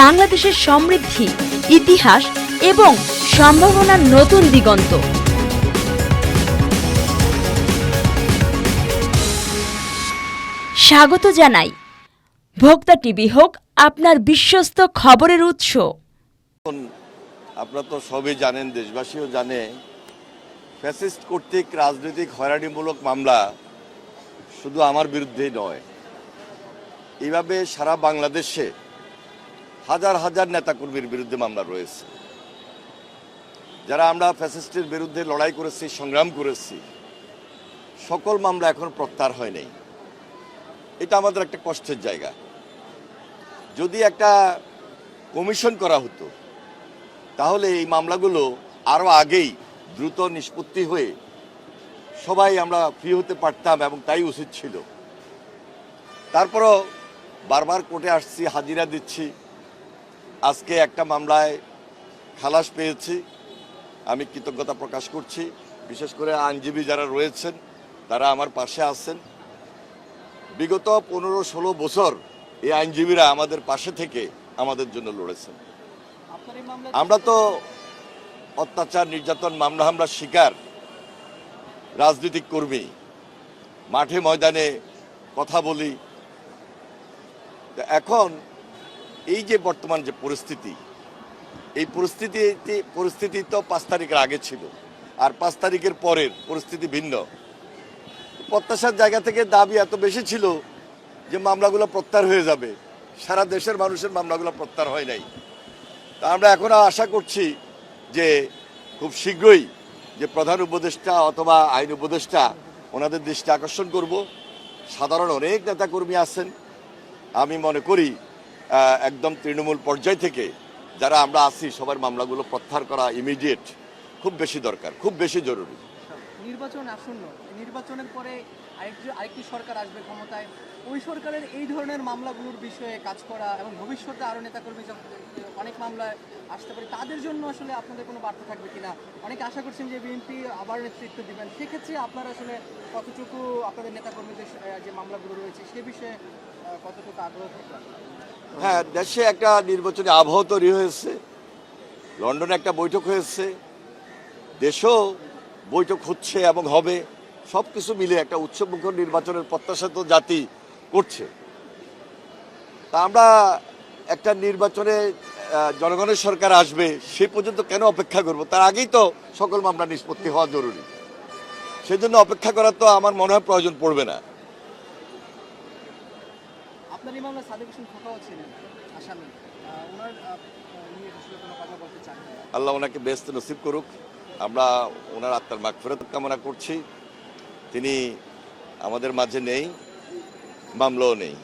বাংলাদেশের সমৃদ্ধি, ইতিহাস এবং সম্ভাবনার নতুন দিগন্ত। স্বাগত জানাই। ভোক্তা টিভি হোক, আপনার বিশ্বস্ত খবরের উৎস। আপনারা তো সবই জানেন, দেশবাসীও জানে, ফ্যাসিস্ট কর্তৃক রাজনৈতিক হয়রানিমূলক মামলা শুধু আমার বিরুদ্ধেই নয়। এইভাবে সারা বাংলাদেশে হাজার হাজার নেতাকর্মীর বিরুদ্ধে মামলা রয়েছে। যারা আমরা ফ্যাসিস্টের বিরুদ্ধে লড়াই করেছি, সংগ্রাম করেছি, সকল মামলা এখন প্রত্যাহার হয় নাই। এটা আমাদের একটা কষ্টের জায়গা। যদি একটা কমিশন করা হতো, তাহলে এই মামলাগুলো আরও আগেই দ্রুত নিষ্পত্তি হয়ে সবাই আমরা ফ্রি হতে পারতাম এবং তাই উচিত ছিল। তারপরও বারবার কোর্টে আসছি, হাজিরা দিচ্ছি। আজকে একটা মামলায় খালাস পেয়েছি। আমি কৃতজ্ঞতা প্রকাশ করছি। বিশেষ করে আইনজীবী যারা রয়েছেন তারা আমার পাশে আছেন। বিগত পনেরো ষোলো বছর এই আইনজীবীরা আমাদের পাশে থেকে আমাদের জন্য লড়েছেন। আমরা তো অত্যাচার নির্যাতন মামলা হামলা শিকার রাজনৈতিক কর্মী। মাঠে ময়দানে কথা বলি। এখন এই যে বর্তমান যে পরিস্থিতি, এই পরিস্থিতি পরিস্থিতি তো পাঁচ তারিখের আগে ছিল, আর পাঁচ তারিখের পরের পরিস্থিতি ভিন্ন। প্রত্যাশার জায়গা থেকে দাবি এত বেশি ছিল যে মামলাগুলো প্রত্যাহার হয়ে যাবে। সারা দেশের মানুষের মামলাগুলো প্রত্যাহার হয় নাই। তা আমরা এখনও আশা করছি যে খুব শীঘ্রই যে প্রধান উপদেষ্টা অথবা আইন উপদেষ্টা, ওনাদের দৃষ্টি আকর্ষণ করব। সাধারণ অনেক নেতাকর্মী আছেন। আমি মনে করি একদম তৃণমূল পর্যায় থেকে যারা আমরা আছি, সবার মামলাগুলো প্রত্যাহার করা ইমিডিয়েট খুব বেশি দরকার, খুব বেশি জরুরি। নির্বাচন আসন্ন নির্বাচনের পরে আরেকটি সরকার আসবে ক্ষমতায়, ওই সরকারের এই ধরনের মামলাগুলোর বিষয়ে কাজ করা এবং ভবিষ্যতে আরও নেতাকর্মী অনেক মামলায় আসতে পারে, তাদের জন্য আসলে আপনাদের কোনো বার্তা থাকবে কিনা? অনেকে আশা করছেন যে বিএনপি আবার নেতৃত্ব দিবেন। সেক্ষেত্রে আপনারা আসলে কতটুকু আপনাদের নেতাকর্মীদের যে মামলাগুলো রয়েছে সে বিষয়ে কতটুকু আগ্রহ থাকবে? হ্যাঁ দেশে একটা নির্বাচনী আবহাওয়া তৈরি হয়েছে, লন্ডনে একটা বৈঠক হয়েছে, দেশেও বৈঠক হচ্ছে এবং হবে সব কিছু মিলে একটা উৎসবমুখর নির্বাচনের প্রত্যাশা তো জাতি করছে। তা আমরা একটা নির্বাচনে জনগণের সরকার আসবে সে পর্যন্ত কেন অপেক্ষা করব? তার আগেই তো সকল মামলা নিষ্পত্তি হওয়া জরুরি। সেজন্য অপেক্ষা করার তো আমার মনে হয় প্রয়োজন পড়বে না। আল্লাহ ওনাকে ব্যস্ত নসিব করুক। আমরা ওনার আত্মার মাগফিরাত কামনা করছি। তিনি আমাদের মাঝে নেই মামলাও নেই।